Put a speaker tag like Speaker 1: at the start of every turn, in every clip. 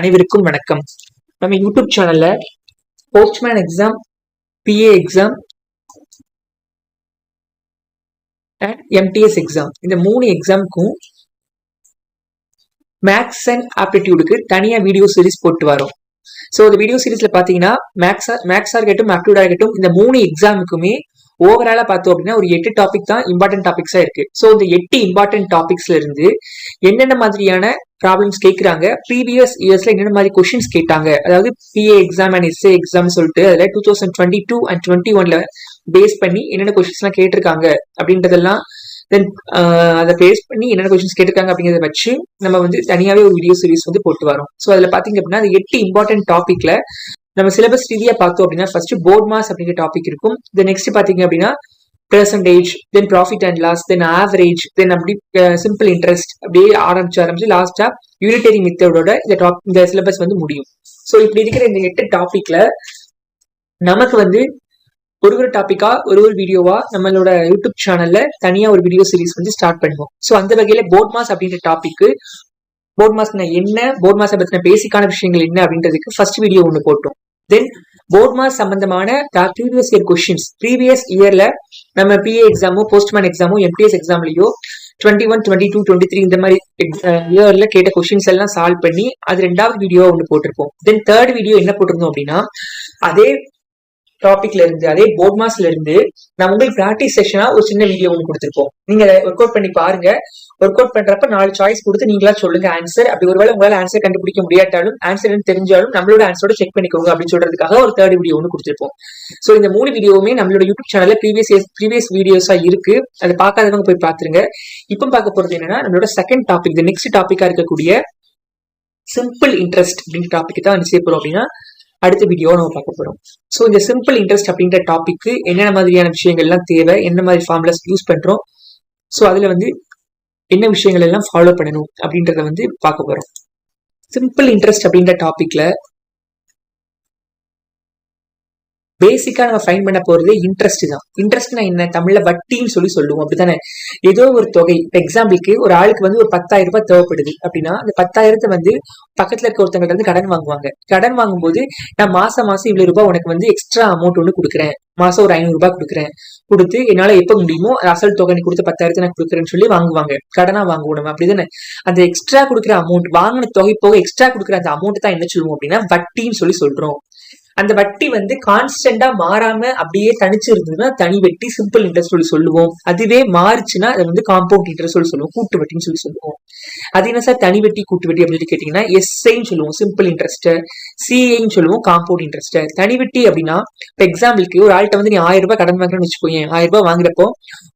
Speaker 1: அனைவருக்கும் வணக்கம். நம்ம யூடியூப் சேனல்ல postman exam PA exam and MTS exam இந்த மூணு எக்ஸாமுக்கும் மேக்ஸ் அண்ட் ஆப்டிடியூடுக்கு தனியா வீடியோ சீரிஸ் போட்டு வரோம். ஸோ இந்த வீடியோ சீரிஸ்ல பாத்தீங்கன்னா மேக்ஸா மேக்ஸாக இருக்கட்டும் ஆப்டிடியூடா இருக்கட்டும் இந்த மூணு எக்ஸாமுக்குமே ஓவராலா பார்த்தோம் அப்படின்னா ஒரு எட்டு டாபிக் தான் இம்பார்ட்டன்ட் டாபிக்ஸா இருக்கு. ஸோ இந்த எட்டு இம்பார்ட்டன்ட் டாபிக்ஸ்ல இருந்து என்னென்ன மாதிரியான ப்ராப்ளம்ஸ் கேட்குறாங்க ப்ரீவியஸ் இயர்ஸ்ல என்னென்ன மாதிரி கொஷின்ஸ் கேட்டாங்க. அதாவது PA exam and SA exam சொல்லிட்டு அதுல two thousand twenty two and twenty ஒன்ல பேஸ் பண்ணி என்னென்ன கொஷின்ஸ்லாம் கேட்டிருக்காங்க அப்படின்றதெல்லாம் தென் அதை பேஸ் பண்ணி என்னென்ன கொஷின்ஸ் கேட்டிருக்காங்க அப்படிங்கிறத வச்சு நம்ம வந்து தனியாவே ஒரு வீடியோ சீரிஸ் வந்து போட்டு வரோம். ஸோ அதுல பாத்தீங்க அப்படின்னா அது எட்டு இம்பார்ட்டன்ட் டாபிக்ல நம்ம சிலபஸ் ரீதியா பார்த்தோம் அப்படின்னா ஃபர்ஸ்ட் போர்ட் மாஸ் அப்படிங்கிற டாபிக் இருக்கும். தென் நெக்ஸ்ட் பாத்தீங்க அப்படின்னா percentage then profit and loss then average then அப்படி சிம்பிள் இன்ட்ரெஸ்ட் அப்படியே ஆரம்பிச்சு ஆரம்பிச்சு லாஸ்டா யூனிட்டரி மித்தடோட இந்த டாப் இந்த சிலபஸ் வந்து முடியும். ஸோ இப்படி இருக்கிற இந்த எட்டு டாபிக்ல நமக்கு வந்து ஒரு ஒரு டாப்பிக்கா ஒரு ஒரு வீடியோவா நம்மளோட யூடியூப் சேனல்ல தனியா ஒரு வீடியோ சீரிஸ் வந்து ஸ்டார்ட் பண்ணுவோம். ஸோ அந்த வகையில போர்ட் மாஸ் அப்படின்ற டாபிக் போர்ட் மாஸ்னா என்ன போர்ட் மாஸை பத்தின பேசிக்கான விஷயங்கள் என்ன அப்படின்றதுக்கு ஃபர்ஸ்ட் வீடியோ ஒன்று போட்டோம். தென் போர்ட் மார்க் சம்பந்தமான ப்ரீவியஸ் இயர் கொஸ்டின்ஸ் ப்ரீவியஸ் இயர்ல நம்ம பிஏ எக்ஸாமோ போஸ்ட்மேன் எக்ஸாமோ MTS எக்ஸாம்லயோ twenty one twenty two twenty three இந்த மாதிரி இயர்ல uh, கேட்ட கொஸ்டின்ஸ் எல்லாம் சால்வ் பண்ணி அது ரெண்டாவது வீடியோ ஒன்று போட்டிருப்போம். தென் தேர்ட் வீடியோ என்ன போட்டிருந்தோம் அப்படின்னா அதே டாபிக்ல இருந்து அதே போர்ட் மாஸ்ல இருந்து நான் உங்களுக்கு ப்ராக்டிஸ் செஷனா ஒரு சின்ன வீடியோ ஒன்று கொடுத்துருப்போம். நீங்க அதை ஒர்க் அவுட் பண்ணி பாருங்க. ஒர்க் அவுட் பண்றப்ப நாலு சாய்ஸ் கொடுத்து நீங்களா சொல்லுங்க ஆன்சர் அப்படி ஒருவேளை உங்களால ஆன்சர் கண்டுபிடிக்க முடியாட்டாலும் ஆன்சர் தெரிஞ்சாலும் நம்மளோட ஆன்சரோட செக் பண்ணிக்கோங்க அப்படின்னு சொல்றதுக்காக ஒரு தேர்ட் வீடியோ ஒன்று கொடுத்துருப்போம். ஸோ இந்த மூணு வீடியோவுமே நம்மளோட யூடியூப் சேனல்ல ப்ரீவியஸ் ப்ரீவியஸ் வீடியோஸா இருக்கு. அதை பார்க்காதவங்க போய் பாத்துருங்க இப்போ பார்க்க போறது என்னன்னா நம்மளோட செகண்ட் டாபிக் இந்த நெக்ஸ்ட் டாபிக்கா இருக்கக்கூடிய சிம்பிள் இன்ட்ரெஸ்ட் அப்படின்ற டாபிக் தான் என்ன செய்ய போறோம் அப்படின்னா அடுத்த வீடியோ நம்ம பார்க்க போறோம். ஸோ இந்த சிம்பிள் இன்ட்ரெஸ்ட் அப்படின்ற டாபிக்கு என்னென்ன மாதிரியான விஷயங்கள்லாம் தேவை என்ன மாதிரி ஃபார்முலாஸ் யூஸ் பண்றோம் ஸோ அதுல வந்து என்ன விஷயங்கள் எல்லாம் ஃபாலோ பண்ணணும் அப்படின்றத வந்து பார்க்க போறோம். சிம்பிள் இன்ட்ரெஸ்ட் அப்படின்ற டாபிக்ல பேசிக்கா நம்ம ஃபைன் பண்ண போறது இன்ட்ரெஸ்ட் தான். இன்ட்ரெஸ்ட்னா என்ன? தமிழ்ல வட்டின்னு சொல்லி சொல்லுவோம். அப்படித்தானே? ஏதோ ஒரு தொகை. இப்போ எக்ஸாம்பிளுக்கு ஒரு ஆளுக்கு வந்து ஒரு பத்தாயிரம் ரூபாய் தேவைப்படுது அப்படின்னா அந்த பத்தாயிரத்தை வந்து பக்கத்துல இருக்க ஒருத்தவங்க வந்து கடன் வாங்குவாங்க. கடன் வாங்கும்போது நான் மாசம் மாசம் இவ்வளவு ரூபாய் உனக்கு வந்து எக்ஸ்ட்ரா அமௌண்ட் ஒன்று கொடுக்குறேன். மாசம் ஒரு ஐநூறு ரூபாய் கொடுக்குறேன். கொடுத்து என்னால எப்ப முடியுமோ அசல் தொகை நீ கொடுத்த பத்தாயிரத்தை நான் கொடுக்குறேன்னு சொல்லி வாங்குவாங்க. கடனா வாங்குவோம் அப்படிதானே? அந்த எக்ஸ்ட்ரா கொடுக்குற அமௌண்ட் வாங்கின தொகை போக எக்ஸ்ட்ரா கொடுக்குற அந்த அமௌண்ட் தான் என்ன சொல்லுவோம் அப்படின்னா வட்டின்னு சொல்லி சொல்றோம். அந்த வட்டி வந்து கான்ஸ்டன்டா மாறாம அப்படியே தனிச்சு இருந்ததுன்னா தனி வட்டி சிம்பிள் இன்ட்ரெஸ்ட் சொல்லி சொல்லுவோம். அதுவே மாறுச்சுன்னா அதை வந்து காம்பவுண்ட் இன்ட்ரெஸ்ட் சொல்லி சொல்லுவோம். கூட்டு வட்டின்னு சொல்லி சொல்லுவோம். அது என்ன சார்? தனி வட்டி கூட்டு வட்டி அப்படின்னு கேட்டீங்கன்னா எஸ்ஐன்னு சொல்லுவோம். சிம்பிள் இன்ட்ரெஸ்ட் சிஏன்னு சொல்லுவோம். காம்பவுண்ட் இன்ட்ரெஸ்ட் தனி வட்டி அப்படின்னா இப்போ எக்ஸாம்பிளுக்கு ஒரு ஆள்கிட்ட வந்து நீ ஆயிரம் ரூபாய் கடன் வாங்குறேன்னு வச்சுக்கோங்க ஆயிரம் ரூபாய் வாங்குறப்போ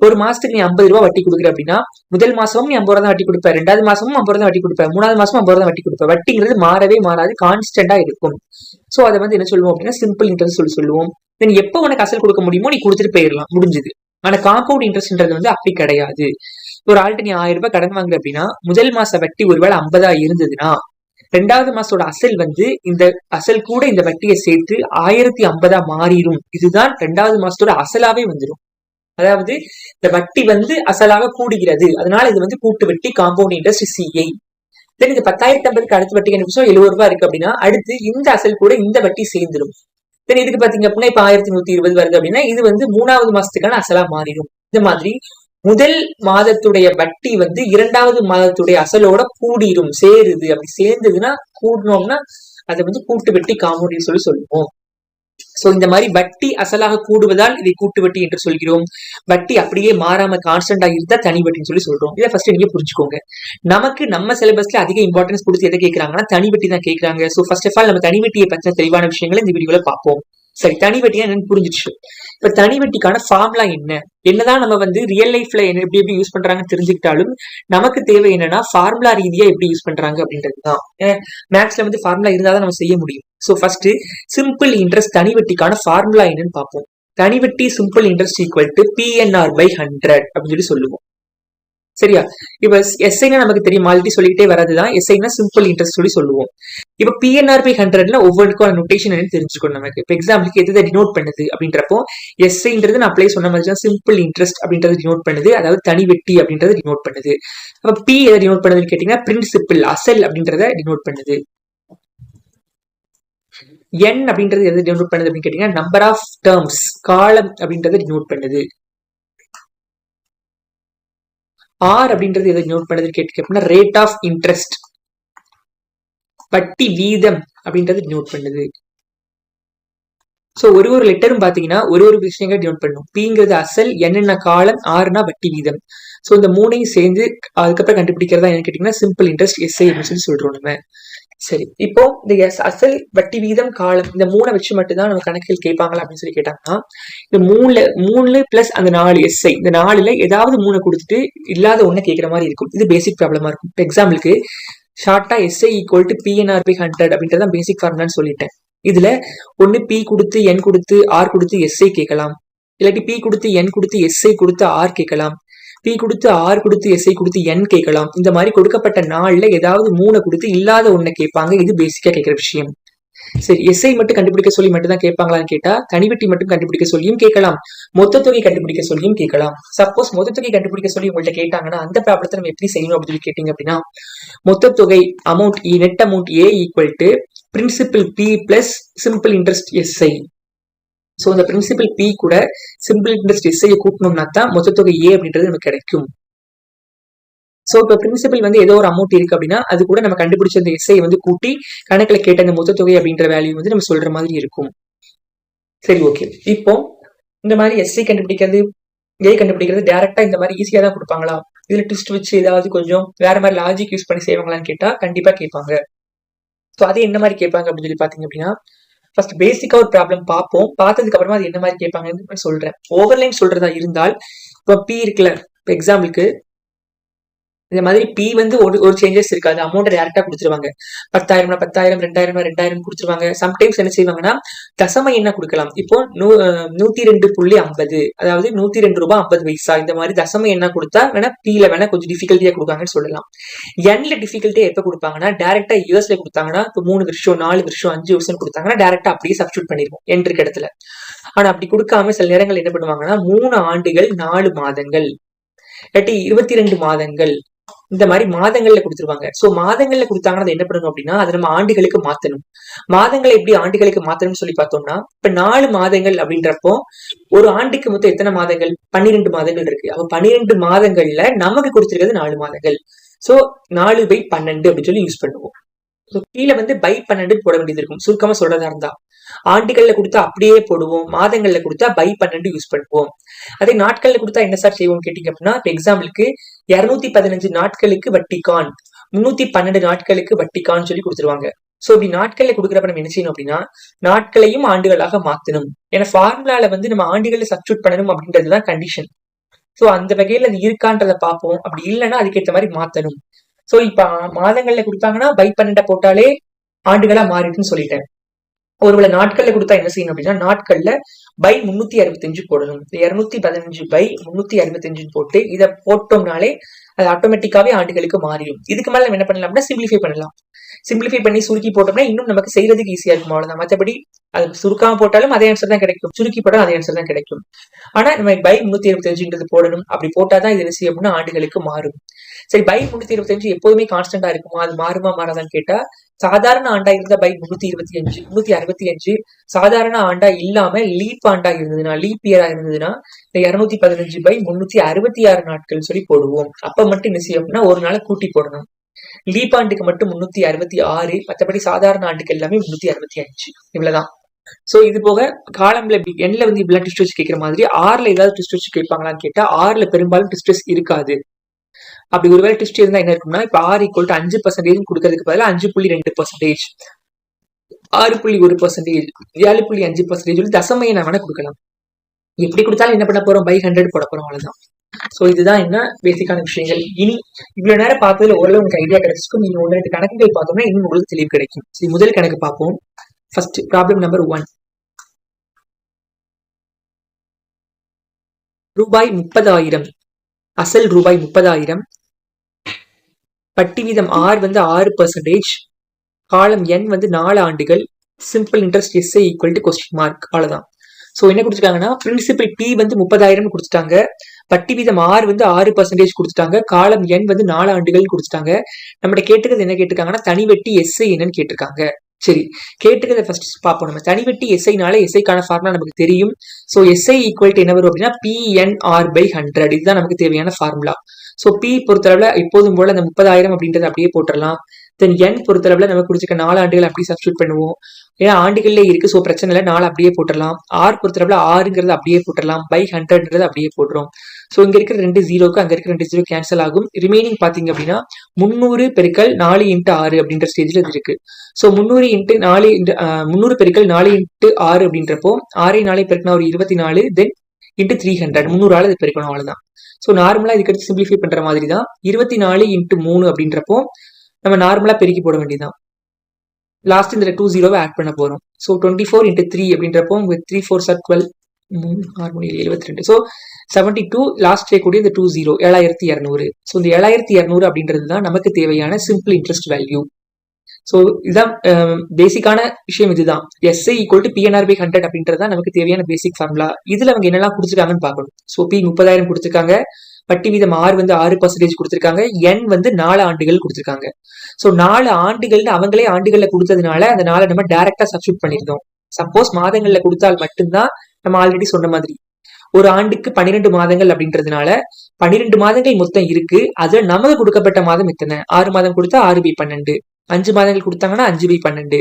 Speaker 1: ஒரு மாசத்துக்கு நீ ஐம்பது ரூபாய் வட்டி கொடுக்குற அப்படின்னா முதல் மாசமும் நீ ஐம்பது ரூபா தான் வட்டி கொடுப்ப. ரெண்டாவது மாசமும் ஐம்பது ரூபா தான் வட்டி கொடுப்ப. மூணாவது மாசமும் ஐம்பது ரூபா தான் வட்டி கொடுப்ப. வட்டிங்கிறது மாறவே மாறாது. கான்ஸ்டன்டா இருக்கும். சோ அதை வந்து என்ன சொல்லுவோம்? அப்படின்னா சிம்பிள் இன்ட்ரெஸ்ட் சொல்லி சொல்லுவோம். தென் எப்போ உனக்கு அசல் கொடுக்க முடியுமோ நீ கொடுத்துட்டு போயிடலாம். முடிஞ்சது. ஆனா காம்பவுண்ட் இன்ட்ரெஸ்ட்ன்றது வந்து அப்படி கிடையாது. ஒரு ஆள்கிட்ட நீ ஆயிரம் ரூபாய் கடன் வாங்குற அப்படின்னா முதல் மாச வட்டி ஒருவேளை ஐம்பதா இருந்ததுன்னா ரெண்டாவது மாசத்தோட அசல் வந்து இந்த அசல் கூட இந்த வட்டியை சேர்த்து ஆயிரத்தி ஐம்பதா மாறிடும் இதுதான் ரெண்டாவது மாசத்தோட அசலாவே வந்துடும் அதாவது இந்த வட்டி வந்து அசலாக கூடுகிறது. அதனால இது வந்து கூட்டு வட்டி காம்பவுண்ட் இன்ட்ரெஸ்ட் சிஐ தென் இந்த பத்தாயிரத்தி ஐம்பதுக்கு அடுத்த வட்டி நிமிஷம் எழுபது ரூபாய் இருக்கு அப்படின்னா அடுத்து இந்த அசல் கூட இந்த வட்டி சேர்ந்துடும் தென் இதுக்கு பாத்தீங்க அப்படின்னா இப்ப ஆயிரத்தி நூத்தி இருபது வருது அப்படின்னா இது வந்து மூணாவது மாசத்துக்கான அசலா மாறிடும். இந்த மாதிரி முதல் மாதத்துடைய வட்டி வந்து இரண்டாவது மாதத்துடைய அசலோட கூடிரும் சேருது. அப்படி சேர்ந்ததுன்னா கூடணும்னா அதை வந்து கூட்டு வெட்டி காமோடின்னு சொல்லி சொல்லுவோம். சோ இந்த மாதிரி வட்டி அசலாக கூடுவதால் இதை கூட்டு வட்டி என்று சொல்கிறோம். வட்டி அப்படியே மாறாம கான்ஸ்டன்டா இருந்தா தனி வட்டின்னு சொல்லி சொல்றோம். இதை ஃபர்ஸ்ட் நீங்க புரிஞ்சுக்கோங்க. நமக்கு நம்ம சிலபஸ்ல அதிக இம்பார்ட்டன்ஸ் கொடுத்து எதை கேட்கறாங்கன்னா தனி வட்டி தான் கேட்கறாங்க. சோ ஃபர்ஸ்ட் ஆஃப் ஆல் நம்ம தனி வட்டியை பற்றின தெளிவான விஷயங்களை இந்த வீடியோல பார்ப்போம். சரி தனி வட்டியா என்னன்னு புரிஞ்சிச்சு இப்ப தனி வட்டிக்கான ஃபார்முலா என்ன? என்னதான் நம்ம வந்து ரியல் லைஃப்ல என்ன எப்படி எப்படி யூஸ் பண்றாங்கன்னு தெரிஞ்சுக்கிட்டாலும் நமக்கு தேவை என்னன்னா ஃபார்முலா ரீதியா எப்படி யூஸ் பண்றாங்க அப்படின்றது தான் மேக்ஸ்ல வந்து ஃபார்முலா இருந்தாதான் நம்ம செய்ய முடியும். ஸோ ஃபர்ஸ்ட் சிம்பிள் இன்ட்ரெஸ்ட் தனி வட்டிக்கான ஃபார்முலா என்னன்னு பார்ப்போம். தனி வட்டி simple interest equal to PNR by hundred அப்படின்னு சொல்லி சொல்லுவோம். சரியா? இப்ப எஸ்ஐனா நமக்கு தெரியும்? ஆல்ரெடி சொல்லிக்கிட்டே வரதுதான் எஸ்ஐனா சிம்பிள் இன்ட்ரெஸ்ட் சொல்லி சொல்லுவோம். இப்ப பிஎன்ஆர் பை ஹண்ட்ரட்ல ஒவ்வொன்றுக்கும் நோட்டேஷன் என்னன்னு தெரிஞ்சுக்கணும் நமக்கு. இப்ப எக்ஸாம்பிளுக்கு எது டினோட் பண்ணுது அப்படின்றப்போ எஸ்ஐன்றது நான் அப்ளை சொன்ன மாதிரி தான் சிம்பிள் இன்ட்ரெஸ்ட் அப்படின்றது டினோட் பண்ணுது. அதாவது தனி வெட்டி அப்படின்றது டினோட் பண்ணுது. அப்ப பி எதை டினோட் பண்ணுதுன்னு கேட்டீங்கன்னா பிரின்சிபிள் அசல் அப்படின்றத டினோட் பண்ணுது. N அப்படின்றது எது டினோட் பண்ணுது அப்படின்னு கேட்டீங்கன்னா நம்பர் ஆஃப் டேர்ம்ஸ் காலம் அப்படின்றத டினோட் பண்ணுது. ஆர் அப்படின்றது எதை நோட் பண்ணுதுன்னு கேட்டு அப்படின்னா ரேட் ஆஃப் இன்ட்ரெஸ்ட் வட்டி வீதம் அப்படின்றது நோட் பண்ணுது. ஸோ ஒரு ஒரு லெட்டரும் பார்த்தீங்கன்னா ஒரு ஒரு விஷயங்கள் டினோட் பண்ணும். பிங்கிறது அசல் என்னென்ன காலம் ஆறுனா வட்டி வீதம். ஸோ இந்த மூணையும் சேர்ந்து அதுக்கப்புறம் கண்டுபிடிக்கிறதா என்ன கேட்டிங்கன்னா சிம்பிள் இன்ட்ரெஸ்ட் எஸ்ஐ அப்படின்னு சொல்லி சொல்கிறோம் நம்ம. சரி. இப்போ இந்த எஸ் அசல் வட்டி வீதம் காலம் இந்த மூணை வச்சு மட்டும்தான் நம்ம கணக்கில் கேட்பாங்களா அப்படின்னு சொல்லி கேட்டாங்கன்னா இந்த மூணுல மூணு பிளஸ் அந்த நாலு எஸ்ஐ இந்த நாலுல ஏதாவது மூணை கொடுத்துட்டு இல்லாத ஒண்ணு கேட்கிற மாதிரி இருக்கும். இது பேசிக் ப்ராப்ளமா இருக்கும். இப்போ எக்ஸாம்பிளுக்கு ஷார்ட்டா SI equal to PNR by hundred அப்படின்றத பேசிக் ஃபார்முலான்னு சொல்லிட்டேன். இதுல ஒன்னு பி கொடுத்து என் கொடுத்து ஆர் கொடுத்து எஸ்ஐ கேட்கலாம். இல்லாட்டி பி கொடுத்து என் கொடுத்து எஸ்ஐ கொடுத்து ஆர் கேட்கலாம். பி கொடுத்து ஆர் கொடுத்து எஸ்ஐ கொடுத்து என் கேட்கலாம். இந்த மாதிரி கொடுக்கப்பட்ட நாளில் ஏதாவது மூணை கொடுத்து இல்லாத ஒன்றை கேட்பாங்க. இது பேசிக்காக கேட்குற விஷயம். சரி எஸ்ஐ மட்டும் கண்டுபிடிக்க சொல்லி மட்டும் தான் கேட்பாங்களான்னு கேட்டா கனிவெட்டி மட்டும் கண்டுபிடிக்க சொல்லியும் கேட்கலாம். மொத்த தொகை கண்டுபிடிக்க சொல்லியும் கேட்கலாம். சப்போஸ் மொத்த தொகை கண்டுபிடிக்க சொல்லி உங்கள்ட்ட கேட்டாங்கன்னா அந்த ப்ராப்ளத்தை நம்ம எப்படி செய்யணும் அப்படின்னு சொல்லி கேட்டீங்க அப்படின்னா மொத்த தொகை amount net amount A equal to principal P plus simple interest SI so இந்த பிரின்சிபல் பி கூட சிம்பிள் இன்ட்ரெஸ்ட் எஸ்ஐயை கூட்டணும்னா தான் மொத்த தொகை ஏ அப்படின்றது நமக்கு கிடைக்கும். ஸோ இப்போ பிரின்சிபல் வந்து ஏதோ ஒரு அமௌண்ட் இருக்கு அப்படின்னா அது கூட நம்ம கண்டுபிடிச்ச அந்த எஸ்ஐ வந்து கூட்டி கணக்கில் கேட்ட அந்த மொத்த தொகை அப்படின்ற வேல்யூ வந்து நம்ம சொல்ற மாதிரி இருக்கும். சரி ஓகே இப்போ இந்த மாதிரி எஸ்ஐ கண்டுபிடிக்கிறது ஏ கண்டுபிடிக்கிறது டேரக்டா இந்த மாதிரி ஈஸியா தான் கொடுப்பாங்களா? இதுல ட்விஸ்ட் வச்சு ஏதாவது கொஞ்சம் வேற மாதிரி லாஜிக் யூஸ் பண்ணி செய்வாங்களான்னு கேட்டா கண்டிப்பா கேட்பாங்க. ஸோ அது என்ன மாதிரி கேட்பாங்க அப்படின்னு சொல்லி பாத்தீங்க அப்படின்னா ஃபர்ஸ்ட் பேசிக்கா ஒரு ப்ராப்ளம் பார்ப்போம். பார்த்ததுக்கு அப்புறமா அது என்ன மாதிரி கேட்பாங்கன்னு சொல்றேன். ஓவர்லைன் சொல்றதா இருந்தால் இப்போ பி இருக்குல்ல இப்போ எக்ஸாம்பிளுக்கு இந்த மாதிரி பி வந்து ஒரு ஒரு சேஞ்சஸ் இருக்காது. அமௌண்ட் டேரக்டா கொடுத்துருவாங்க. பத்தாயிரம்னா பத்தாயிரம் ரெண்டாயிரம்னா ரெண்டாயிரம் கொடுத்துருவாங்க. சம்டைம்ஸ் என்ன செய்வாங்கன்னா தசம என்ன கொடுக்கலாம். இப்போ நூ நூத்தி ரெண்டு புள்ளி ஐம்பது அதாவது நூத்தி ரெண்டு ரூபாய் ஐம்பது பைசா இந்த மாதிரி தசம என்ன கொடுத்தா வேணா பில வேணா கொஞ்சம் டிஃபிகல்ட்டியா கொடுக்காங்கன்னு சொல்லலாம். என்ல டிஃபிகல்ட்டியா எப்ப கொடுப்பாங்கன்னா டேரக்டா இயர்ஸ்ல கொடுத்தாங்கன்னா இப்போ மூணு வருஷம் நாலு வருஷம் அஞ்சு வருஷம் கொடுத்தாங்கன்னா டேரக்டா அப்படியே சப்ஸ்டியூட் பண்ணிருவோம் என்ட்ருக்கு இடத்துல. ஆனா அப்படி கொடுக்காம சில நேரங்கள் என்ன பண்ணுவாங்கன்னா மூணு ஆண்டுகள் நாலு மாதங்கள். இல்லாட்டி இருபத்தி ரெண்டு மாதங்கள். இந்த மாதிரி மாதங்கள்ல கொடுத்துருவாங்க. சோ மாதங்கள்ல கொடுத்தாங்கன்னா என்ன பண்ணணும் அப்படின்னா அதை நம்ம ஆண்டுகளுக்கு மாத்தணும். மாதங்களை எப்படி ஆண்டுகளுக்கு மாத்தணும்னு சொல்லி பார்த்தோம்னா இப்ப நாலு மாதங்கள் அப்படின்றப்போ ஒரு ஆண்டுக்கு மொத்தம் எத்தனை மாதங்கள்? பன்னிரெண்டு மாதங்கள் இருக்கு. அப்ப பன்னிரெண்டு மாதங்கள்ல நமக்கு கொடுத்திருக்கிறது நாலு மாதங்கள். சோ நாலு பை பன்னெண்டு அப்படின்னு சொல்லி யூஸ் பண்ணுவோம். கீழே வந்து பை பன்னெண்டு போட வேண்டியது இருக்கும். சுருக்கமா சொல்றதா இருந்தா. ஆண்டுகள்ல கொடுத்தா அப்படியே போடுவோம். மாதங்கள்ல கொடுத்தா பை பன்னெண்டு யூஸ் பண்ணுவோம். அதே நாட்கள்ல கொடுத்தா என்ன சார் செய்வோம் கேட்டீங்க அப்படின்னா இப்போ எக்ஸாம்பிளுக்கு இருநூத்தி பதினஞ்சு நாட்களுக்கு வட்டிக்கான் முன்னூத்தி பன்னெண்டு நாட்களுக்கு வட்டிக்கான்னு சொல்லி கொடுத்துருவாங்க. சோ இப்படி நாட்கள்ல கொடுக்குறப்ப நம்ம என்ன செய்யணும் அப்படின்னா நாட்களையும் ஆண்டுகளாக மாத்தணும். ஏன்னா ஃபார்முலால வந்து நம்ம ஆண்டுகளை சப்ஸ்டியூட் பண்ணணும் அப்படின்றதுதான் கண்டிஷன் சோ அந்த வகையில அது இருக்கான்றத பார்ப்போம். அப்படி இல்லைன்னா அதுக்கேற்ற மாதிரி மாத்தணும். சோ இப்ப மாதங்கள்ல கொடுத்தாங்கன்னா பை பன்னெண்ட போட்டாலே ஆண்டுகளா மாறிடுன்னு சொல்லிட்டேன். ஒருவேளை நாட்கள்ல கொடுத்தா என்ன செய்யணும் அப்படின்னா நாட்கள்ல பை முன்னூத்தி அறுபத்தஞ்சு போடணும். இருநூத்தி பதினஞ்சு பை முன்னூத்தி அறுபத்தஞ்சு போட்டு இதை போட்டோம்னாலே அது ஆட்டோமேட்டிக்காவே ஆண்டுகளுக்கு மாறிடும். இதுக்கு மேல நம்ம என்ன பண்ணலாம் அப்படின்னா சிம்பிளிஃபை பண்ணலாம். சிம்பிளிஃபை பண்ணி சுருக்கி போட்டோம்னா இன்னும் நமக்கு செய்யறதுக்கு ஈஸியா இருக்கும் அவ்வளவுதான். மற்றபடி அது சுருக்காம போட்டாலும் அதே ஆன்சர் தான் கிடைக்கும். சுருக்கி போட்டாலும் அதே ஆன்சர் தான் கிடைக்கும். ஆனா நம்ம பை முன்னூத்தி இருபத்தஞ்சுன்றது போடணும். அப்படி போட்டாதான் இது என்ன செய்யும் அப்படின்னா ஆண்டுகளுக்கு மாறும். சரி பை முன்னூத்தி இருபத்தஞ்சு எப்போதுமே கான்ஸ்டன்டா இருக்குமா? அது மாறுமா மாறாதான்னு கேட்டா சாதாரண ஆண்டா இருந்த பை முன்னூத்தி இருபத்தி அஞ்சு முன்னூத்தி அறுபத்தி அஞ்சு சாதாரண ஆண்டா இல்லாம லீப் ஆண்டா இருந்ததுன்னா லீப் இயரா இருந்ததுன்னா இந்த இருநூத்தி பதினஞ்சு பை முன்னூத்தி அறுபத்தி ஆறு நாட்கள் சொல்லி போடுவோம். அப்ப மட்டும் என்ன அப்படின்னா ஒரு நாளை கூட்டி போடணும். லீப் ஆண்டுக்கு மட்டும் முன்னூத்தி அறுபத்தி ஆறு மற்றபடி சாதாரண ஆண்டுக்கு எல்லாமே முன்னூத்தி அறுபத்தி அஞ்சு. இவ்வளவுதான். சோ இது போக காலம்ல எண்ல வந்து இப்படிலாம் டிஸ்ட் வச்சு கேட்கிற மாதிரி ஆறுல ஏதாவது டிஸ்ட் வச்சு கேட்பாங்களான்னு கேட்டா ஆறுல பெரும்பாலும் டிஸ்ட்ரெஸ் இருக்காது. அப்படி ஒருவேளை டிஸ்ட் இருந்தா என்ன இருக்கும்னா இப்ப ஆறு ஈக்குவல் டு அஞ்சு பர்சன்டேஜ் கொடுக்கறதுக்கு பதிலாக அஞ்சு புள்ளி ரெண்டு பர்சன்டேஜ் ஆறு புள்ளி ஒரு பர்சன்டேஜ் ஏழு புள்ளி அஞ்சு பர்சன்டேஜ் சொல்லி தசமையை நான் வேணா கொடுக்கலாம். எப்படி கொடுத்தாலும் என்ன பண்ண போறோம்? பை ஹண்ட்ரட் போட போறோம் அவ்வளவுதான். சோ இதுதான் என்ன பேசிக்கான விஷயங்கள். இனி இவ்வளவு நேரம் பார்த்ததுல ஓரளவு உங்களுக்கு ஐடியா கிடைச்சிருக்கும். நீங்க ஒன்று ரெண்டு கணக்குகள் பார்த்தோம்னா இன்னும் உங்களுக்கு தெளிவு கிடைக்கும். சரி முதல் கணக்கு பார்ப்போம். ஃபர்ஸ்ட் ப்ராப்ளம் நம்பர் ஒன் ரூபாய் முப்பதாயிரம். அசல் ரூபாய் முப்பதாயிரம். வட்டி வீதம் ஆர் வந்து ஆறு பர்சன்டேஜ் காலம் என் வந்து நாலு ஆண்டுகள் simple interest SI equal to question mark அவ்வளோதான் ஸோ என்ன கொடுத்துருக்காங்கன்னா பிரின்சிபல் பி வந்து முப்பதாயிரம் கொடுத்துட்டாங்க. வட்டி வீதம் ஆறு வந்து ஆறு பர்சன்டேஜ் கொடுத்துட்டாங்க. காலம் எண் வந்து நாலு ஆண்டுகள் கொடுத்துட்டாங்க. நம்மகிட்ட கேட்டுக்கிறது என்ன கேட்டிருக்காங்கன்னா தனி வட்டி எஸ்ஐ என்னன்னு கேட்டிருக்காங்க. சரி கேட்டுக்கிறத ஃபர்ஸ்ட் பார்ப்போம். நம்ம தனிவெட்டி எஸ்ஐனால எஸ்ஐக்கான ஃபார்முலா நமக்கு தெரியும். ஸோ எஸ்ஐ ஈக்குவல் டு என்ன வரும் அப்படின்னா பிஎன்ஆர் பை ஹண்ட்ரட் இதுதான் நமக்கு தேவையான ஃபார்முலா ஸோ பி பொறுத்தளவில் எப்போதும் போல அந்த முப்பதாயிரம் அப்படின்றத அப்படியே போட்டுடலாம் தென் என் பொறுத்தளவில் நம்ம குடிச்சிருக்க நாலு ஆண்டுகள் அப்படியே சப்ஸ்டியூட் பண்ணுவோம். ஏன்னா ஆண்டுகள்ல இருக்கு ஸோ பிரச்சனை இல்லை. நாலு அப்படியே போட்டுடலாம் ஆர் பொறுத்தளவுல ஆறுங்கிறது அப்படியே போட்டுடலாம் பை ஹண்ட்ரட்ன்றது அப்படியே போட்டுரும் ஸோ இங்கே இருக்கிற ரெண்டு ஜீரோக்கு அங்கே இருக்கிற ரெண்டு ஜீரோ கேன்சல் ஆகும். ரிமைனிங் பார்த்தீங்க அப்படின்னா முந்நூறு பெருக்கல் நாலு இன்ட்டு ஆறு அப்படின்ற ஸ்டேஜில் இது இருக்கு. ஸோ முந்நூறு இன்ட்டு நாலு இன்ட்டு முந்நூறு பெருக்கல் நாலு இன்ட்டு ஆறு அப்படின்றப்போ ஆறே நாளை பெருக்கினா ஒரு இருபத்தி நாலு தென் இன்ட்டு த்ரீ ஹண்ட்ரட் முந்நூறால இது பெருக்கணும் அவ்வளவுதான். ஸோ நார்மலா இதுக்கடுத்து சிம்பிளிஃபை பண்ற மாதிரி தான் இருபத்தி நாலு இன்ட்டு மூணு அப்படின்றப்போ நம்ம நார்மலா பெருக்கி போட வேண்டியதுதான். லாஸ்ட் இந்த டூ ஜீரோவை ஆட் பண்ண போறோம். So twenty four into three அப்படின்றப்போ உங்களுக்கு த்ரீ ஃபோர் சார் டுவெல் மூணு எழுபத்தி ரெண்டு. ஸோ செவன்டி டூ லாஸ்ட் கூடிய இந்த டூ ஜீரோ ஏழாயிரத்தி இரநூறு. ஸோ இந்த ஏழாயிரத்தி இரநூறு அப்படின்றது தான் நமக்கு தேவையான சிம்பிள் இன்ட்ரெஸ்ட் வேல்யூ ஸோ இதுதான் um, பேசிக்கான விஷயம் இதுதான். SI equal to PNR by hundred அப்படின்றது தான் நமக்கு தேவையான பேசிக் ஃபார்முலா இதுல அவங்க என்னெல்லாம் கொடுத்துருக்காங்கன்னு பார்க்கணும். ஸோ பி முப்பதாயிரம் கொடுத்துருக்காங்க. வட்டி வீதம் ஆறு வந்து ஆறு பர்சன்டேஜ் கொடுத்துருக்காங்க. என் வந்து நாலு ஆண்டுகள் கொடுத்துருக்காங்க. ஸோ நாலு ஆண்டுகள்னு அவங்களே ஆண்டுகளில் கொடுத்ததுனால அந்த நாளை நம்ம டைரக்டா சப்ஸ்டியூட் பண்ணியிருந்தோம் சப்போஸ் மாதங்கள்ல கொடுத்தால் மட்டும்தான் நம்ம ஆல்ரெடி சொன்ன மாதிரி. ஒரு ஆண்டுக்கு பன்னிரெண்டு மாதங்கள் அப்படின்றதுனால பன்னிரெண்டு மாதங்கள் மொத்தம் இருக்கு. அதுல நமக்கு கொடுக்கப்பட்ட மாதம் எத்தனை? ஆறு மாதம் கொடுத்தா ஆறு பை பன்னெண்டு. அஞ்சு மாதங்கள் கொடுத்தாங்கன்னா அஞ்சு பை பன்னெண்டு.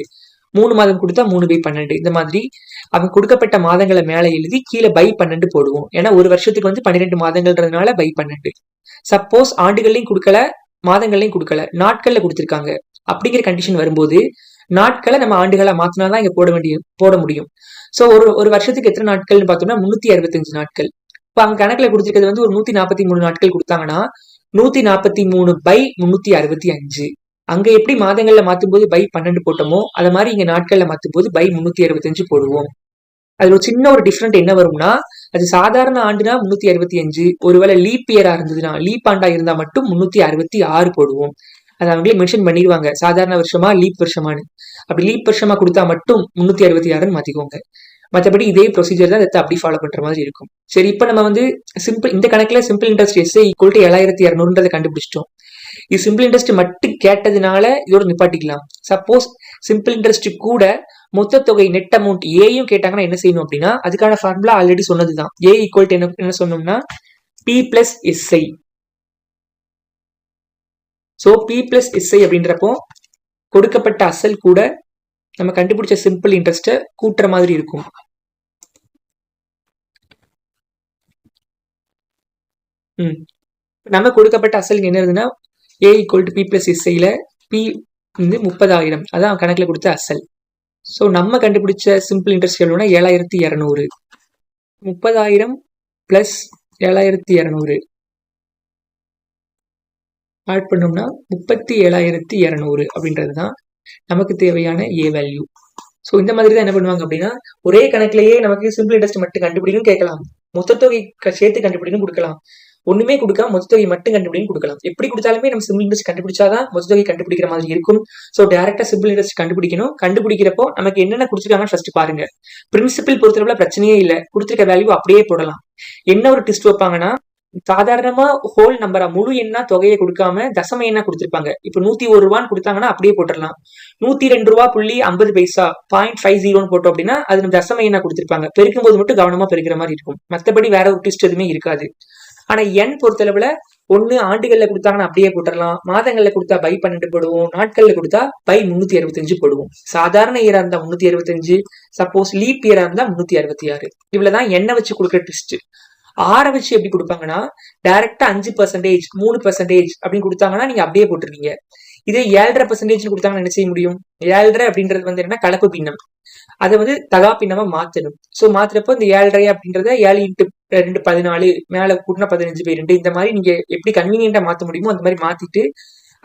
Speaker 1: மூணு மாதம் கொடுத்தா மூணு பை பன்னெண்டு. இந்த மாதிரி அவங்க கொடுக்கப்பட்ட மாதங்களை மேலே எழுதி கீழே பை பன்னெண்டு போடுவோம். ஏன்னா ஒரு வருஷத்துக்கு வந்து பன்னிரெண்டு மாதங்கள்ன்றதுனால பை பன்னெண்டு. சப்போஸ் ஆண்டுகள்லையும் கொடுக்கல மாதங்கள்லையும் கொடுக்கல. நாட்கள்ல கொடுத்துருக்காங்க. அப்படிங்கிற கண்டிஷன் வரும்போது நாட்களை நம்ம ஆண்டுகளா மாத்தினாதான் இங்க போட வேண்டிய போட முடியும். சோ ஒரு ஒரு வருஷத்துக்கு எத்தனை நாட்கள்னு பார்த்தோம்னா முன்னூத்தி அறுபத்தஞ்சு நாட்கள். இப்போ அங்க கணக்குல கொடுத்துருக்கிறது வந்து ஒரு நூத்தி நாற்பத்தி மூணு நாட்கள் கொடுத்தாங்கன்னா நூத்தி நாற்பத்தி மூணு பை முன்னூத்தி அறுபத்தி அஞ்சு. அங்க எப்படி மாதங்கள்ல மாத்தும் போது பை பன்னெண்டு போட்டோமோ அது மாதிரி இங்க நாட்கள்ல மாத்தும் போது பை முன்னூத்தி அறுபத்தஞ்சு போடுவோம். அதுல ஒரு சின்ன ஒரு டிஃப்ரெண்ட் என்ன வரும்னா அது சாதாரண ஆண்டுனா முன்னூத்தி அறுபத்தி அஞ்சு. ஒருவேளை லீப் இயரா இருந்ததுன்னா லீப் ஆண்டா இருந்தா மட்டும் முன்னூத்தி அறுபத்தி ஆறு போடுவோம். அது அவங்களே மென்ஷன் பண்ணிடுவாங்க. சாதாரண வருஷமா லீப் வருஷமானு அப்படி லீப் வருஷமா கொடுத்தா மட்டும் முன்னூத்தி அறுபத்தி ஆறுன்னு மாத்திக்கோங்க. மற்றபடி இதே ப்ரொசீஜர் தான் அதை அப்படி ஃபாலோ பண்ற மாதிரி இருக்கும். சரி இப்போ நம்ம வந்து சிம்பிள் இந்த கணக்குல simple interest S equal to ஏழாயிரத்தி இரநூறுன்றதை கண்டுபிடிச்சிட்டோம். இது சிம்பிள் இன்ட்ரெஸ்ட் மட்டும் கேட்டதுனால இதோட நிப்பாட்டிக்கலாம். சப்போஸ் சிம்பிள் இன்ட்ரெஸ்ட் கூட மொத்த தொகை நெட் அமௌண்ட் ஏயும் கேட்டாங்கன்னா என்ன செய்யணும் அப்படின்னா அதுக்கான ஃபார்முலா ஆல்ரெடி சொன்னது தான் ஏ ஈக்குவல் டு என்ன என்ன சொன்னோம்னா P plus SI so P plus SI அப்படின்றப்போ கொடுக்கப்பட்ட அசல் கூட நம்ம கண்டுபிடிச்ச சிம்பிள் இன்ட்ரெஸ்ட்டை கூட்டுற மாதிரி இருக்கும். ம். நம்ம கொடுக்கப்பட்ட அசல் என்ன இருந்ததுன்னா A equal to P plus எஸ்ஐல P வந்து முப்பதாயிரம். அதான் கணக்கில் கொடுத்த அசல். ஸோ நம்ம கண்டுபிடிச்ச சிம்பிள் இன்ட்ரெஸ்ட் எவ்வளோனா ஏழாயிரத்தி இரநூறு. முப்பதாயிரம் பிளஸ் ஏழாயிரத்தி இரநூறு. ஆட் பண்ணோம்னா முப்பத்தி ஏழாயிரத்தி இரநூறு அப்படின்றது தான் நமக்கு தேவையான ஏ வேல்யூ ஸோ இந்த மாதிரி தான் என்ன பண்ணுவாங்க அப்படின்னா ஒரே கணக்குலயே நமக்கு சிம்பிள் இன்ட்ரெஸ்ட் மட்டும் கண்டுபிடிக்கும் கேட்கலாம். மொத்த தொகை சேர்த்து கண்டுபிடிக்கும் கொடுக்கலாம். ஒண்ணுமே கொடுக்காம மொத்த தொகை மட்டும் கண்டுபிடிக்கும் கொடுக்கலாம். எப்படி கொடுத்தாலுமே நம்ம சிம்பிள் இன்ட்ரெஸ்ட் கண்டுபிடிச்சாதான் மொத்த தொகை கண்டுபிடிக்கிற மாதிரி இருக்கும். ஸோ டேரக்டா சிம்பிள் இன்ட்ரெஸ்ட் கண்டுபிடிக்கணும். கண்டுபிடிக்கிறப்போ நமக்கு என்னென்ன கொடுத்துருக்காங்கன்னு ஃபர்ஸ்ட் பாருங்க. பிரின்சிபல் பொறுத்தவரை பிரச்சனையே இல்லை. கொடுத்துருக்க வேல்யூ அப்படியே போடலாம். என்ன ஒரு டிஸ்ட் வைப்பாங்கன்னா சாதாரணமா ஹோல் நம்பரா முழு எண்ணா தொகையை கொடுக்காம தசம எண்ணா கொடுத்துருப்பாங்க. இப்ப நூத்தி ஒரு ரூபான்னு கொடுத்தாங்கன்னா அப்படியே போட்டுடலாம். நூத்தி ரெண்டு ரூபா புள்ளி ஐம்பது பைசா பாயிண்ட் ஃபைவ் ஜீரோன்னு போட்டோம் அப்படின்னா அது நம்ம தசம எண்ணா கொடுத்துருப்பாங்க. பெருக்கும் போது மட்டும் கவனமா பெருக்கிற மாதிரி இருக்கும். மத்தபடி வேற ஒரு டிஸ்ட் எதுவுமே இருக்காது. ஆனா எண் பொறுத்தளவுல ஒண்ணு ஆண்டுகள்ல கொடுத்தாங்கன்னா அப்படியே போட்டுடலாம் மாதங்கள்ல கொடுத்தா பை பன்னெண்டு போடுவோம். நாட்கள்ல கொடுத்தா பை முன்னூத்தி அறுபத்தஞ்சு போடுவோம். சாதாரண இயரா இருந்தா முன்னூத்தி அறுபத்தஞ்சு சப்போஸ் லீப் இயரா இருந்தா முன்னூத்தி அறுபத்தி ஆறு. இவ்வளவுதான் எண்ணெய் வச்சு கொடுக்குற ட்விஸ்ட் ஆற வச்சு எப்படி கொடுப்பாங்கன்னா டைரக்டா அஞ்சு பர்சன்டேஜ் மூணு பர்சன்டேஜ் அப்படின்னு கொடுத்தாங்கன்னா நீங்க அப்படியே போட்டுருவீங்க. இதே ஏழரை பர்சன்டேஜ் கொடுத்தாங்கன்னா என்ன செய்ய முடியும்? ஏழரை அப்படின்றது வந்து என்ன கலப்பு பின்னம். அதை வந்து தகா பின்னமா மாத்தணும். சோ மாத்துறப்போ இந்த ஏழரை அப்படின்றத ஏழு இன்ட்டு ரெண்டு பதினாலு மேல கூட்டினா பதினஞ்சு பை ரெண்டு. இந்த மாதிரி நீங்க எப்படி கன்வீனியன்டா மாத்த முடியுமோ அந்த மாதிரி மாத்திட்டு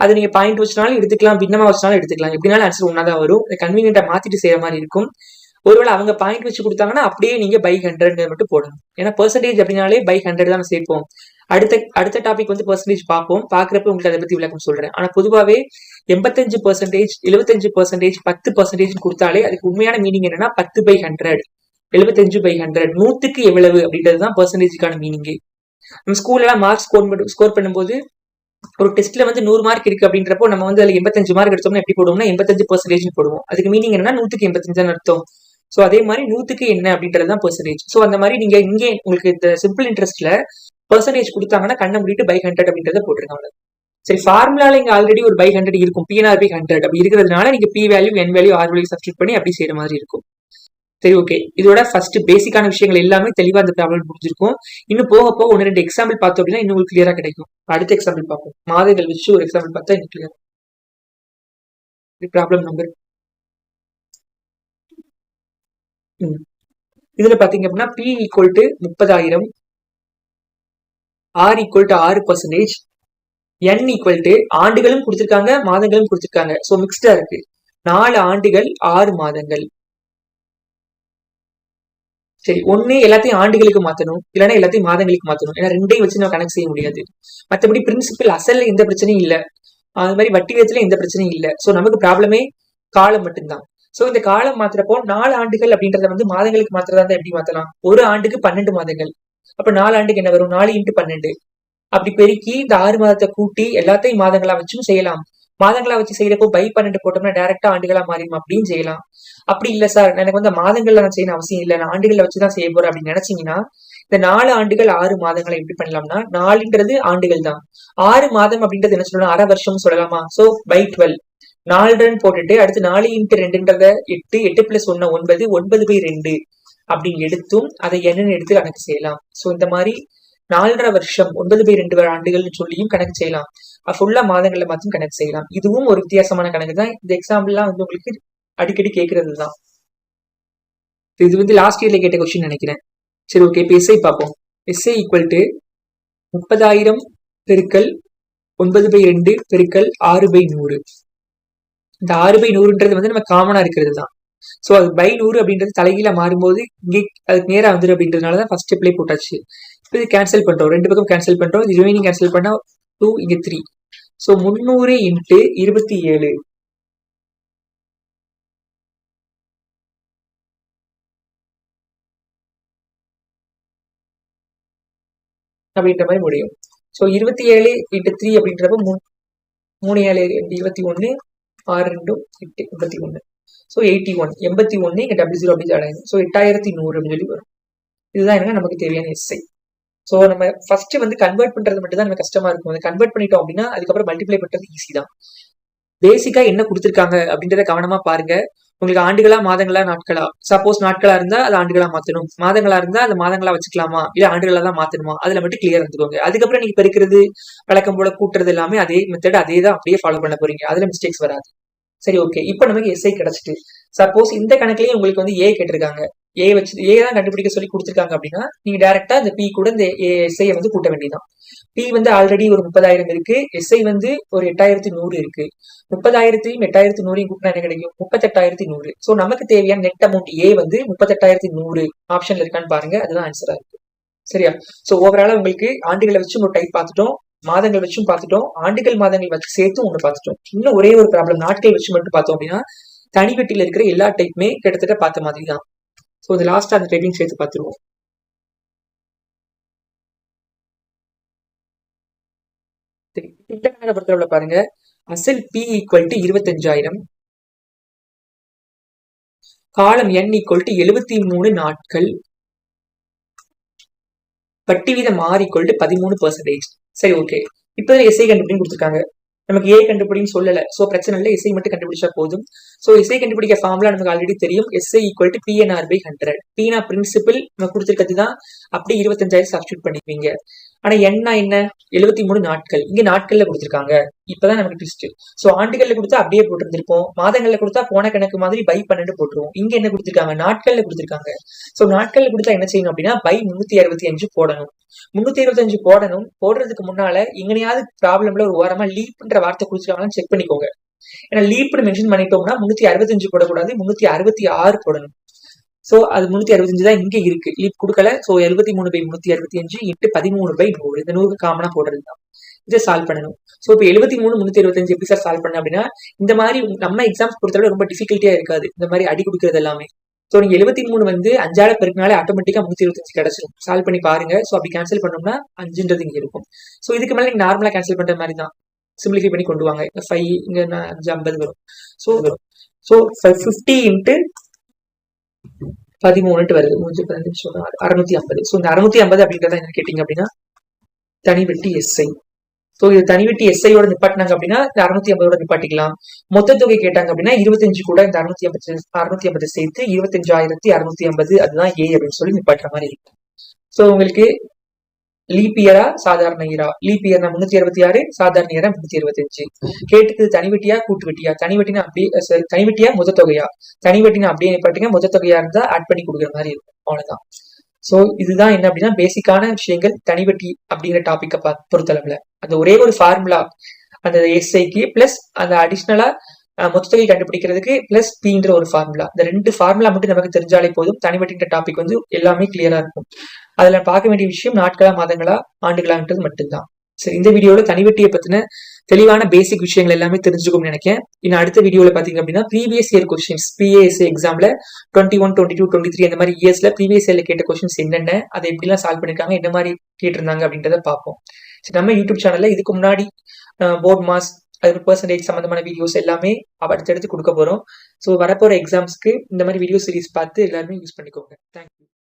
Speaker 1: அதை நீங்க பாயிண்ட் வச்சுனாலும் எடுத்துக்கலாம் பின்னமா வச்சுனாலும் எடுத்துக்கலாம். எப்படினாலும் ஆன்சர் ஒன்னாதான் வரும். கன்வீனியன்டா மாத்திட்டு செய்யற மாதிரி இருக்கும். ஒருவேளை அவங்க பாயிண்ட் வச்சு கொடுத்தாங்கன்னா அப்படியே நீங்க பை ஹண்ட்ரட் மட்டும் போடணும். ஏன்னா பெர்சன்டேஜ் அப்படின்னாலே பை ஹண்ட்ரட் தான் சேர்ப்போம். அடுத்த அடுத்த டாபிக் வந்து பெர்சன்டேஜ் பார்ப்போம். பாக்குறப்ப உங்களுக்கு அதை பத்தி விளக்கம் சொல்றேன். ஆனா பொதுவாவே எண்பத்தஞ்சு பர்சன்டேஜ் எழுபத்தஞ்சு பர்சன்டேஜ் பத்து பர்சன்டேஜ் கொடுத்தாலே அதுக்கு உண்மையான மீனிங் என்னன்னா பத்து பை ஹண்ட்ரட் எழுபத்தஞ்சு பை ஹண்ட்ரட் நூத்துக்கு எவ்வளவு அப்படின்றது தான் பர்சன்டேஜுக்கான மீனிங் நம்ம ஸ்கூல்ல எல்லாம் மார்க் ஸ்கோர் ஸ்கோர் பண்ணும்போது ஒரு டெஸ்ட்ல வந்து நூறு மார்க் இருக்கு அப்படின்றப்போ நம்ம வந்து அதுல எண்பத்தஞ்சு மார்க் எடுத்தோம்னா எப்படி போடுவோம்னா எண்பத்தஞ்சு பர்சன்டேஜ் போடுவோம். அதுக்கு மீனிங் என்னன்னா நூத்துக்கு எண்பத்தஞ்சு அர்த்தம். ஸோ அதே மாதிரி நூத்துக்கு என்ன அப்படின்றது தான் பர்சன்டேஜ் ஸோ அந்த மாதிரி நீங்க இங்கே உங்களுக்கு இந்த சிம்பிள் இன்ட்ரெஸ்ட்ல பர்சன்டேஜ் கொடுத்தாங்கன்னா கண்ணை முடிட்டு பை ஹண்ட்ரட் அப்படின்றத போட்டிருக்காங்க சரி ஃபார்முலால இங்க ஆல்ரெடி ஒரு பை ஹண்ட்ரட் இருக்கும். பிஎன்ஆர் பை ஹண்ட்ரட் அப்படி இருக்கிறதுனால நீங்க P value N value R value substitute பண்ணி அப்படி செய்யற மாதிரி இருக்கும். சரி ஓகே இதோட ஃபர்ஸ்ட் பேசிக்கான விஷயங்கள் எல்லாமே தெளிவா அந்த ப்ராப்ளம் முடிஞ்சிருக்கும். இன்னும் போக போக ஒன்று ரெண்டு எக்ஸாம்பிள் பார்த்தோம் அப்படின்னா இன்னும் உங்களுக்கு கிளியரா கிடைக்கும். அடுத்த எக்ஸாம்பிள் பார்ப்போம். மாதங்கள் வச்சு ஒரு எக்ஸாம்பிள் பார்த்தா இன்னும் கிளியர் ப்ராப்ளம் நம்பர் இதுல பாத்தீங்க அப்படின்னா பி ஈக்குவல் டு முப்பதாயிரம் ஆர் ஈக்குவல் டு ஆறு பர்சன்டேஜ் என் ஈக்குவல் டு ஆண்டுகளும் கொடுத்துருக்காங்க மாதங்களும் கொடுத்துருக்காங்க. ஸோ மிக்ஸ்டா இருக்கு. நாலு ஆண்டுகள் ஆறு மாதங்கள். சரி ஒன்னு எல்லாத்தையும் ஆண்டுகளுக்கு மாத்தணும் இல்லைன்னா எல்லாத்தையும் மாதங்களுக்கு மாத்தணும். ஏன்னா ரெண்டையும் வச்சு நம்ம கணக்கு செய்ய முடியாது. மற்றபடி பிரின்சிபல் அசல்ல எந்த பிரச்சனையும் இல்ல. அது மாதிரி வட்டி விதத்துல எந்த பிரச்சனையும் இல்ல. சோ நமக்கு ப்ராப்ளமே காலம் மட்டும்தான். சோ இந்த காலம் மாத்துறப்போ நாலு ஆண்டுகள் அப்படின்றத வந்து மாதங்களுக்கு மாத்துறதா இருந்தா எப்படி மாத்தலாம்? ஒரு ஆண்டுக்கு பன்னெண்டு மாதங்கள். அப்ப நாலு ஆண்டுக்கு என்ன வரும்? நாலு இன்ட்டு பன்னெண்டு. அப்படி பெருக்கி இந்த ஆறு மாதத்தை கூட்டி எல்லாத்தையும் மாதங்களா வச்சும் செய்யலாம். மாதங்களா வச்சு செய்யறப்போ பை பன்னெண்டு போட்டோம்னா டைரக்டா ஆண்டுகளா மாறிடும். அப்படின்னு செய்யலாம். அப்படி இல்ல சார் எனக்கு வந்து மாதங்கள்ல நான் செய்யணும் அவசியம் இல்லை. நான் ஆண்டுகளை வச்சுதான் செய்ய போறேன் அப்படின்னு நினைச்சீங்கன்னா இந்த நாலு ஆண்டுகள் ஆறு மாதங்களை எப்படி பண்ணலாம்னா நாலுன்றது ஆண்டுகள் தான். ஆறு மாதம் அப்படின்றது என்ன சொல்லலாம் அரை வருஷம் சொல்லலாமா? சோ பை டுவெல் நாலு ரன் போட்டுட்டு அடுத்து நாலு இன்ட்டு ரெண்டுன்றத எட்டு எட்டு பிளஸ் ஒன்னு ஒன்பது ஒன்பது பை ரெண்டு அப்படின்னு எடுத்தும் அதை என்னன்னு எடுத்து கணக்கு செய்யலாம். சோ இந்த மாதிரி நாலரை வருஷம் ஒன்பது பை ரெண்டு ஆண்டுகள்னு சொல்லியும் கணக்கு செய்யலாம். ஃபுல்லா மாதங்கள்ல மாத்தியும் கணக்கு செய்யலாம். இதுவும் ஒரு வித்தியாசமான கணக்கு தான். இந்த எக்ஸாம்பிள்லாம் வந்து உங்களுக்கு அடிக்கடி கேட்கறது தான். இது வந்து லாஸ்ட் இயர்ல கேட்ட கொஸ்டின் நினைக்கிறேன். சரி ஓகே இப்போ எஸ்ஐ பார்ப்போம். எஸ்ஐ ஈக்குவல் டு முப்பதாயிரம் பெருக்கல் ஒன்பது பை ரெண்டு பெருக்கல் ஆறு பை நூறு. இந்த ஆறு பை நூறுன்றது வந்து நம்ம காமனா இருக்கிறது தான். ஸோ அது பை நூறு அப்படின்றது தலைகீழ மாறும்போது இங்கே அதுக்கு நேராக வந்துடும் அப்படின்றதுனால தான் ஃபர்ஸ்ட் ஸ்டெப்லேயே போட்டாச்சு. இப்போ இது கேன்சல் பண்றோம். ரெண்டு பக்கம் கேன்சல் பண்றோம். இது ரிமைனிங் கேன்சல் பண்ணால் டூ இங்கே த்ரீ ஸோ முந்நூறு இன்ட்டு இருபத்தி ஏழு. அப்படின்ற மாதிரி முடியும். ஸோ இருபத்தி ஏழு இன்ட்டு த்ரீ அப்படின்றப்ப மூணு ஏழு இருபத்தி ஒன்று ஆறு ரெண்டு எட்டு முப்பத்தி ஒன்று ஸோ எயிட்டி ஒன் எண்பத்தி ஒன்று இங்கே டபுள் ஜீரோ அப்படி ஆடாங்க ஸோ எட்டாயிரத்தி நூறு அப்படின்னு சொல்லி வரும். இதுதான் என்ன நமக்கு தேவையான எஸ்ஐ ஸோ நம்ம ஃபர்ஸ்ட் வந்து கன்வெர்ட் பண்றது மட்டும் தான் நம்ம கஷ்டமா இருக்கும். அதை கன்வெர்ட் பண்ணிட்டோம் அப்படின்னா அதுக்கப்புறம் மல்டிப்ளை பண்றது ஈஸி தான். பேசிக்கா என்ன கொடுத்துருக்காங்க அப்படின்றத கவனமா பாருங்க. உங்களுக்கு ஆண்டுகளா மாதங்களா நாட்களா? சப்போஸ் நாட்களா இருந்தா அது ஆண்டுகளா மாத்தணும். மாதங்களா இருந்தா அது மாதங்களா வச்சுக்கலாமா? இல்ல ஆண்டுகளா தான் மாத்தணுமா? அதுல மட்டும் கிளியர் இருந்துக்கோங்க. அதுக்கப்புறம் நீங்க பெருக்கிறது வழக்கம் போல கூட்டுறது எல்லாமே அதே மெத்தட் அதே தான் அப்படியே ஃபாலோ பண்ண போறீங்க. அதுல மிஸ்டேக்ஸ் வராது. சரி ஓகே இப்போ நமக்கு எஸ்ஐ கிடைச்சிட்டு. சப்போஸ் இந்த கணக்குலயே உங்களுக்கு வந்து ஏ கேட்டிருக்காங்க. ஏ வச்சு ஏ தான் கண்டுபிடிக்க சொல்லி கொடுத்துருக்காங்க அப்படின்னா நீங்க டேரக்டா இந்த பி கூட இந்த எஸ்ஐ வந்து கூட்ட வேண்டியதான் பி வந்து ஆல்ரெடி ஒரு முப்பதாயிரம் இருக்கு. எஸ்ஐ வந்து ஒரு எட்டாயிரத்தி நூறு இருக்கு. முப்பதாயிரத்தையும் எட்டாயிரத்தி நூறையும் கூட்டினா என்ன கிடைக்கும்? முப்பத்தெட்டாயிரத்தி நூறு. ஸோ நமக்கு தேவையான நெட் அமௌண்ட் ஏ வந்து முப்பத்தெட்டாயிரத்தி நூறு ஆப்ஷன்ல இருக்கான்னு பாருங்க. அதுதான் ஆன்சரா இருக்கு. சரியா? சோ ஓவராலா உங்களுக்கு ஆண்டுகளை வச்சு ஒரு டைப் பார்த்துட்டோம். மாதங்கள் வச்சும் பார்த்துட்டோம். ஆண்டுகள் மாதங்கள் வச்சு சேர்த்து ஒன்று பார்த்துட்டோம். இன்னும் ஒரே ஒரு ப்ராப்ளம் நாட்கள் வச்சு மட்டும் பார்த்தோம் அப்படின்னா தனிவெட்டியில் இருக்கிற எல்லா டைப்புமே கிட்டத்தட்ட பார்த்த மாதிரி தான் ஸோ இந்த லாஸ்ட் அந்த டைப்பிங் சேர்த்து பார்த்துருவோம். பொறுத்தளவுல பாருங்க. அசல் பி ஈக்குவல் டு இருபத்தஞ்சாயிரம். காலம் என் ஈக்குவல் டு எழுபத்தி மூணு நாட்கள். வட்டி வீதம் ஆர் ஈக்குவல் டு பதிமூணு பர்சன்டேஜ் சரி ஓகே இப்போ எஸ்ஐ கண்டுபிடின்னு கொடுத்துருக்காங்க. நமக்கு ஏ கண்டுபிடின்னு சொல்லல. சோ பிரச்சனை இல்லை. எஸ்ஐ மட்டும் கண்டுபிடிச்சா போதும். சோ எஸ்ஐ கண்டுபிடிக்க ஃபார்முலா நமக்கு ஆல்ரெடி தெரியும். SI equal to PNR by hundred Bina principal நம்ம கொடுத்துருக்கிறது தான். அப்படியே இருபத்தஞ்சாயிரம் சப்ஸ்டியூட் பண்ணிக்குவீங்க. ஆனா என்ன என்ன? எழுபத்தி மூணு நாட்கள். இங்க நாட்கள்ல கொடுத்துருக்காங்க. இப்பதான் நமக்கு ட்விஸ்ட் சோ ஆண்டுகள்ல கொடுத்தா அப்படியே போட்டிருந்திருப்போம். மாதங்கள்ல கொடுத்தா போன கணக்கு மாதிரி பை பன்னெண்டு போட்டுருவோம். இங்க என்ன கொடுத்துருக்காங்க? நாட்கள்ல கொடுத்துருக்காங்க. சோ நாட்கள்ல கொடுத்தா என்ன செய்யணும் அப்படின்னா பை முன்னூத்தி அறுபத்தி அஞ்சு போடணும். முன்னூத்தி இருபத்தி அஞ்சு போடணும். போடுறதுக்கு முன்னால எங்கனையாவது ப்ராப்ளம்ல ஒரு ஓரமா லீப்ன்ற வார்த்தை குடிச்சிருக்காங்கன்னு செக் பண்ணிக்கோங்க. ஏன்னா லீப்னு மென்ஷன் பண்ணிட்டோம்னா முன்னூத்தி அறுபத்தஞ்சு போடக்கூடாது. முன்னூத்தி அறுபத்தி ஆறு போடணும். ஸோ அது முன்னூத்தி அறுபத்தஞ்சு தான் இங்கே இருக்கு. லீப் கொடுக்கல. ஸோ எழுபத்தி மூணு பை முன்னூத்தி அறுபத்தி அஞ்சு எட்டு பதிமூணு பை நூறு. இந்த நூறு காமனா போடுறது தான். இதை சால்வ் பண்ணணும். ஸோ இப்போ எழுபத்தி மூணு முந்நூத்தி இருபத்தஞ்சு எப்படி சார் சால்வ் பண்ண அப்படின்னா இந்த மாதிரி நம்ம எக்ஸாம்ஸ் பொறுத்தவரை ரொம்ப டிஃபிகல்ட்டியா இருக்காது. இந்த மாதிரி அடி கொடுக்கறது எல்லாமே. ஸோ நீங்க எழுபத்தி மூணு வந்து அஞ்சால பெருக்கினாலே ஆட்டோமேட்டிக்கா நூத்தி இருபத்தஞ்சு கிடைச்சிடும் சால்வ் பண்ணி பாருங்க. ஸோ அப்படி கேன்சல் பண்ணோம்னா அஞ்சுன்றது இங்கே இருக்கும். ஸோ இதுக்கு மேலே நீங்க நார்மலா கேன்சல் பண்ற மாதிரி தான். சிம்பிளிஃபை பண்ணி கொண்டு வாங்க. ஃபைவ் இங்க அஞ்சு ஐம்பது வரும். ஸோ வரும். ஸோ ஃபிஃப்டி இன்ட்டு பதிமூணுட்டு வருது. மூஞ்சு பதினஞ்சு நிமிஷம் அறுநூத்தி ஐம்பது. ஸோ இந்த அறுநூத்தி ஐம்பது அப்படின்றத என்ன கேட்டீங்க அப்படின்னா தனிவெட்டி எஸ்ஐ. ஸோ இது தனிவெட்டி எஸ்ஐயோட நிப்பாட்டினாங்க அப்படின்னா இந்த அறுநூத்தி ஐம்பதோட நிப்பாட்டிக்கலாம். மொத்த தொகை கேட்டாங்க அப்படின்னா இருபத்தஞ்சு கூட இந்த அறுநூத்தி ஐம்பது அறுநூத்தி ஐம்பது சேர்த்து இருபத்தஞ்சாயிரத்தி அறுநூத்தி ஐம்பது அதுதான் ஏ அப்படின்னு சொல்லி நிப்பாட்டுற மாதிரி இருக்கும் ஸோ உங்களுக்கு லீப்பியரா சாதாரண இயரா லீப் முன்னூத்தி அறுபத்தி ஆறு சாதாரண இயரா முன்னூத்தி இருபத்தஞ்சு கேட்டுக்கு தனிவெட்டியா கூட்டு வெட்டியா தனிவெட்டினா அப்படியே தனிவெட்டியா முத தொகையா? தனிவெட்டினா அப்படியே நிப்பாட்டுங்க முத தொகையா இருந்தா ஆட் பண்ணி கொடுக்குற மாதிரி இருக்கும். அவ்வளவுதான். சோ இதுதான் என்ன அப்படின்னா பேசிக்கான விஷயங்கள் தனிவெட்டி அப்படிங்கிற டாபிக்கை பொறுத்தளவுல. அந்த ஒரே ஒரு ஃபார்முலா அந்த எஸ்ஐக்கு பிளஸ் அந்த அடிஷ்னலா மொத்தத்தொகை கண்டுபிடிக்கிறதுக்கு பிளஸ் பின்ற ஒரு ஃபார்முலா இந்த ரெண்டு ஃபார்முலா மட்டும் நமக்கு தெரிஞ்சாலே போதும். தனிப்பட்ட டாபிக் வந்து எல்லாமே கிளியரா இருக்கும். அதுல பார்க்க வேண்டிய விஷயம் நாட்களா மாதங்களா ஆண்டுகளான்றது மட்டும்தான். சரி இந்த வீடியோவில் தனிவெட்டியை பற்றின தெளிவான பேசிக் விஷயங்கள் எல்லாமே தெரிஞ்சுக்கும்னு நினைக்கிறேன். இன்னும் அடுத்த வீடியோவில் பார்த்தீங்க அப்படின்னா ப்ரீவியஸ் இயர் கொஸ்டின்ஸ் பிஏஎஸ்சி எக்ஸாமில் twenty one twenty two twenty three அந்த மாதிரி இயர்ஸில் ப்ரீவியஸ் இயரில் கேட்ட கொஸ்டின்ஸ் என்னென்ன அதை எப்படிலாம் சால்வ் பண்ணியிருக்காங்க என்ன மாதிரி கேட்டிருந்தாங்க அப்படின்றத பார்ப்போம். சரி, நம்ம யூடியூப் சேனலில் இதுக்கு முன்னாடி போர்ட் மாஸ் அது பர்சன்டேஜ் சம்மந்தமான வீடியோஸ் எல்லாமே அடுத்தடுத்து கொடுக்க போகிறோம் ஸோ வரப்போகிற எக்ஸாம்ஸ்க்கு இந்த மாதிரி வீடியோ சீரிஸ் பார்த்து எல்லாருமே யூஸ் பண்ணிக்கோங்க. தேங்க்யூ